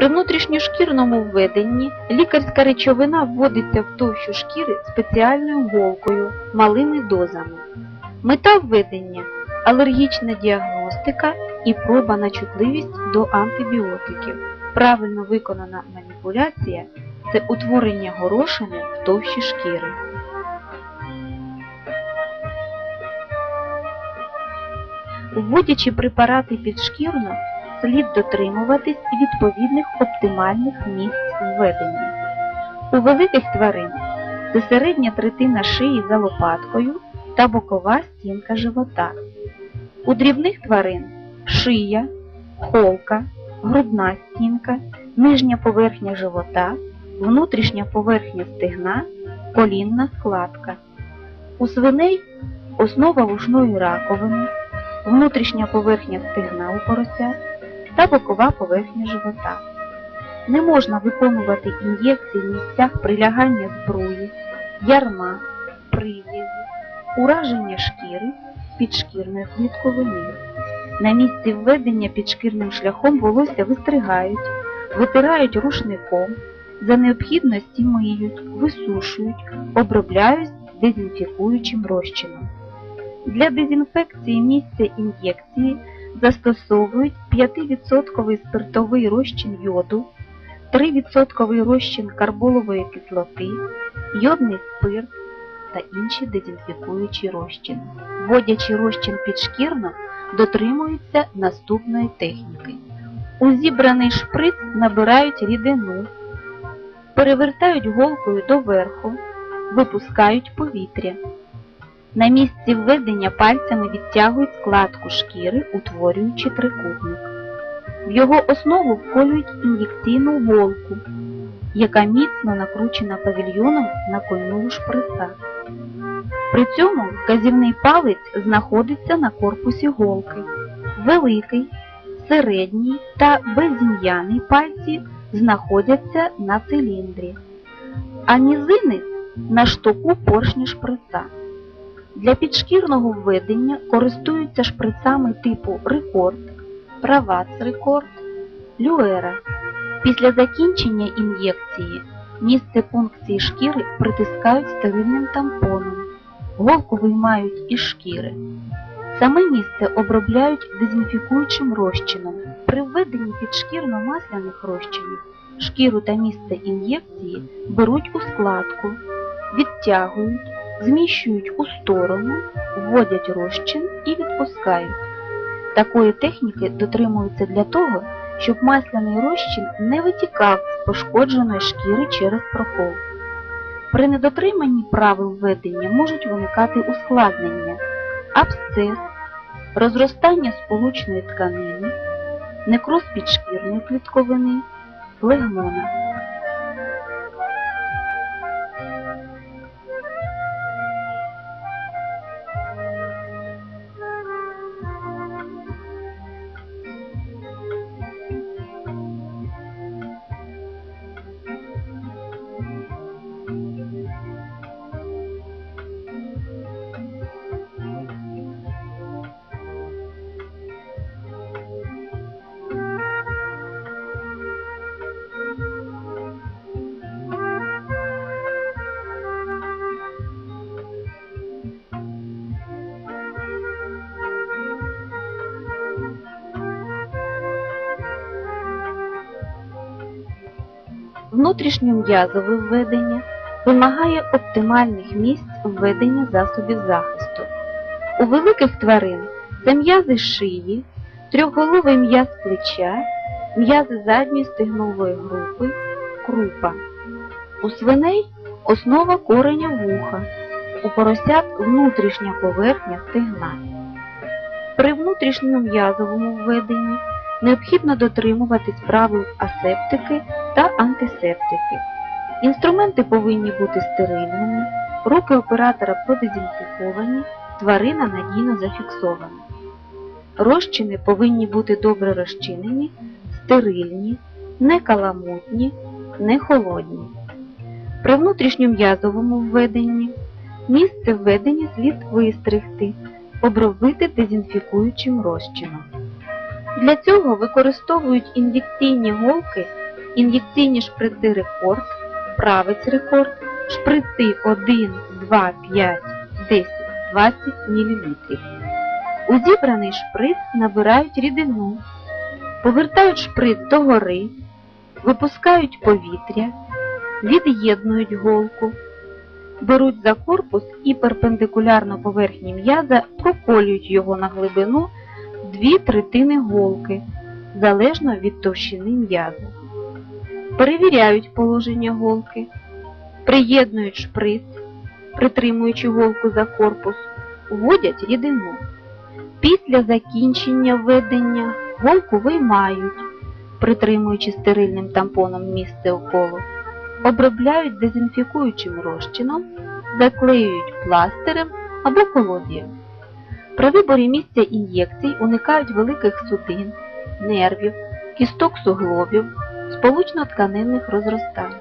При внутрішньошкірному введенні лікарська речовина вводиться в товщу шкіри спеціальною голкою малими дозами. Мета введення – алергічна діагностика і проба на чутливість до антибіотиків. Правильно виконана маніпуляція – це утворення горошини в товщі шкіри. Вводячи препарати підшкірно, слід дотримуватись відповідних оптимальних місць введення. У великих тварин це середня третина шиї за лопаткою та бокова стінка живота. У дрібних тварин шия, холка, грудна стінка, нижня поверхня живота, внутрішня поверхня стегна, колінна складка. У свиней основа вушної раковини, внутрішня поверхня стегна у поросят та бокова поверхня живота. Не можна виконувати ін'єкції в місцях прилягання зброї, ярма, прив'язі, ураження шкіри, підшкірної клітковини. На місці введення підшкірним шляхом волосся вистригають, витирають рушником, за необхідності миють, висушують, обробляють дезінфікуючим розчином. Для дезінфекції місця ін'єкції застосовують 5% спиртовий розчин йоду, 3% розчин карболової кислоти, йодний спирт та інші дезінфікуючі розчини. Вводячи розчин підшкірно, дотримуються наступної техніки. У зібраний шприц набирають рідину, перевертають голкою доверху, випускають повітря. На місці введення пальцями відтягують складку шкіри, утворюючи трикутник. В його основу вколюють ін'єкційну голку, яка міцно накручена павільйоном на кольнулу шприца. При цьому вказівний палець знаходиться на корпусі голки. Великий, середній та безім'яний пальці знаходяться на циліндрі, а нізини на штоку поршня шприца. Для підшкірного введення користуються шприцами типу рекорд, правац рекорд, люера. Після закінчення ін'єкції місце пункції шкіри притискають стерильним тампоном, голку виймають із шкіри. Саме місце обробляють дезінфікуючим розчином. При введенні підшкірно-масляних розчинів шкіру та місце ін'єкції беруть у складку, відтягують, зміщують у сторону, вводять розчин і відпускають. Такої техніки дотримуються для того, щоб масляний розчин не витікав з пошкодженої шкіри через прокол. При недотриманні правил введення можуть виникати ускладнення, абсцес, розростання сполучної тканини, некроз підшкірної клітковини, флегмона. Внутрішньом'язове введення вимагає оптимальних місць введення засобів захисту. У великих тварин це м'язи шиї, трьохголовий м'яз плеча, м'язи задньої стегнової групи, крупа. У свиней основа кореня вуха, у поросят внутрішня поверхня стегна. При внутрішньом'язовому введенні необхідно дотримуватись правил асептики та антисептики. Інструменти повинні бути стерильними, руки оператора продезінфіковані, тварина надійно зафіксована. Розчини повинні бути добре розчинені, стерильні, не каламутні, не холодні. При внутрішньом'язовому введенні місце введення слід вистригти, обробити дезінфікуючим розчином. Для цього використовують ін'єкційні голки ін'єкційні шприци рекорд, правець рекорд, шприци 1, 2, 5, 10, 20 мл. У зібраний шприц набирають рідину, повертають шприц догори, випускають повітря, від'єднують голку, беруть за корпус і перпендикулярно поверхні м'яза проколюють його на глибину дві третини голки, залежно від товщини м'яза. Перевіряють положення голки, приєднують шприц, притримуючи голку за корпус, вводять рідину. Після закінчення введення голку виймають, притримуючи стерильним тампоном місце уколу, обробляють дезінфікуючим розчином, заклеюють пластирем або колодієм. При виборі місця ін'єкцій уникають великих судин, нервів, кісток суглобів, сполучно-тканинних розростань.